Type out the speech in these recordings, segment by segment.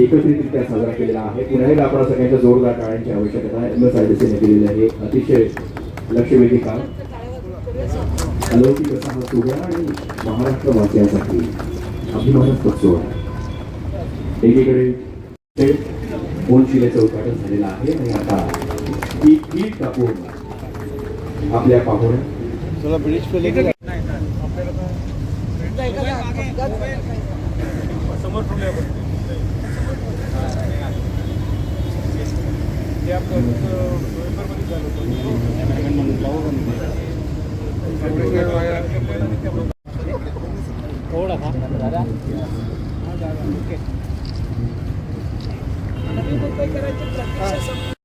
एकत्रितरित्या साजरा केलेला आहे. पुन्हा एकदा आपण सगळ्यांच्या जोरदार टाळ्यांची आवश्यकता. आहे एम एस आय डी सीने केलेलं आहे. अतिशय लक्षवेधी काम अलौकिक असा हा सोहळा आणि महाराष्ट्रवासियांसाठी अभिमानास्पद सोहळा एकीकडे ते कोनशिलेचं उद्घाटन झालेलं आहे आणि आता ही कीट कापून आपल्या पाहुण्या. चला ब्रिज पे लेके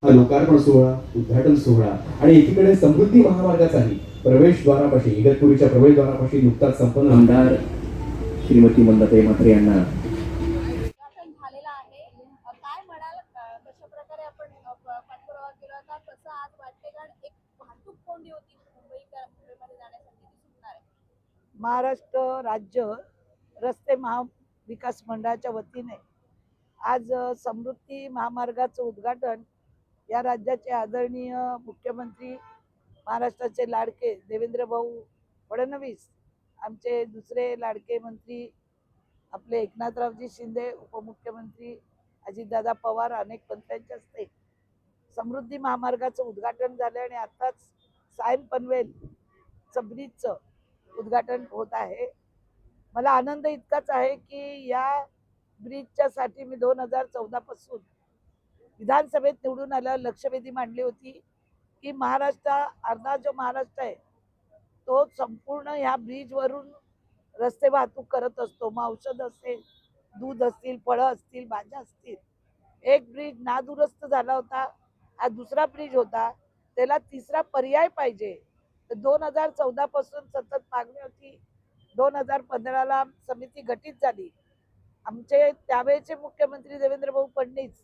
लोकार्पण सोहळा उद्घाटन सोहळा आणि एकीकडे समृद्धी महामार्गाचाही प्रवेशद्वारापाशी इगतपुरीच्या प्रवेशद्वारापाशी नुकताच संपन्न आमदार श्रीमती मंदाताई म्हात्रे यांना उद्घाटन झालेलं आहे अ, काय म्हणाल अ, कशा प्रकारे आपण अ, प- पाठपुरावा केला होता कसं आज वाटते कारण एक वाहतूक कोंडी होती मुंबई मुंबईमध्ये जाण्यासाठी ती सुटणार आहे महाराष्ट्र राज्य रस्ते महाविकास मंडळाच्या वतीने आज समृद्धी महामार्गाचं उद्घाटन या राज्याचे आदरणीय मुख्यमंत्री महाराष्ट्राचे लाडके देवेंद्र भाऊ फडणवीस आमचे दुसरे लाडके मंत्री आपले एकनाथरावजी शिंदे उपमुख्यमंत्री अजितदादा पवार अनेक मंत्र्यांच्या हस्ते समृद्धी महामार्गाचं उद्घाटन झालं आणि आत्ताच सायन पनवेल ब्रिजचं उद्घाटन होत आहे. मला आनंद इतकाच आहे की या ब्रिजच्या साठी मी दोन हजार चौदा पासून विधानसभेत निवडून आल्यावर लक्षवेधी मांडली होती की महाराष्ट्र अर्धा जो महाराष्ट्र आहे तो संपूर्ण ह्या ब्रिजवरून रस्ते वाहतूक करत असतो. मग औषध असेल दूध असतील फळं असतील भाज्या असतील. एक ब्रिज नादुरुस्त झाला होता हा दुसरा ब्रिज होता त्याला तिसरा पर्याय पाहिजे. दोन हजार चौदा पासून सतत मागणी होती. दोन हजार पंधराला समिती गठीत झाली. आमचे त्यावेळेचे मुख्यमंत्री देवेंद्र भाऊ फडणवीस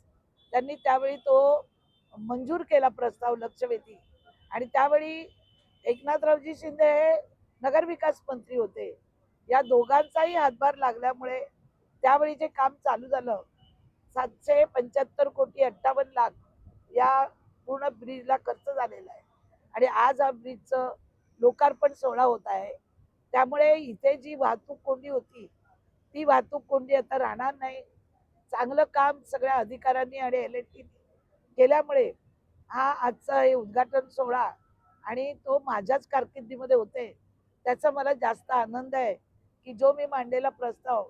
त्यांनी त्यावेळी तो मंजूर केला प्रस्ताव लक्षवेधी. आणि त्यावेळी एकनाथरावजी शिंदे हे नगरविकास मंत्री होते. या दोघांचाही हातभार लागल्यामुळे त्यावेळी जे काम चालू झालं सातशे पंच्याहत्तर कोटी अठ्ठावन्न लाख या पूर्ण ब्रिजला खर्च झालेला आहे. आणि आज हा ब्रिजचं लोकार्पण सोहळा होत आहे. त्यामुळे इथे जी वाहतूक कोंडी होती ती वाहतूक कोंडी आता राहणार नाही. चांगलं काम सगळ्या अधिकाऱ्यांनी आणि एल एन केल्यामुळे हा आजचा हे उद्घाटन सोहळा आणि तो माझ्याच कारकिर्दीमध्ये होते त्याचा मला जास्त आनंद आहे की जो मी मांडलेला प्रस्ताव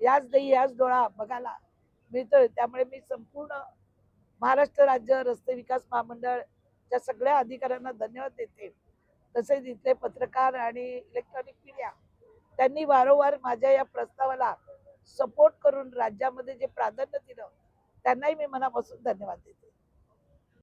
याच दही याच डोळा बघायला मिळतोय. त्यामुळे मी संपूर्ण महाराष्ट्र राज्य रस्ते विकास महामंडळ त्या सगळ्या अधिकाऱ्यांना धन्यवाद देते. तसेच इथले पत्रकार आणि इलेक्ट्रॉनिक मीडिया त्यांनी वारंवार माझ्या या प्रस्तावाला सपोर्ट करून राज्यामध्ये जे प्राधान्य दिलं त्यांनाही मी मनापासून धन्यवाद देते.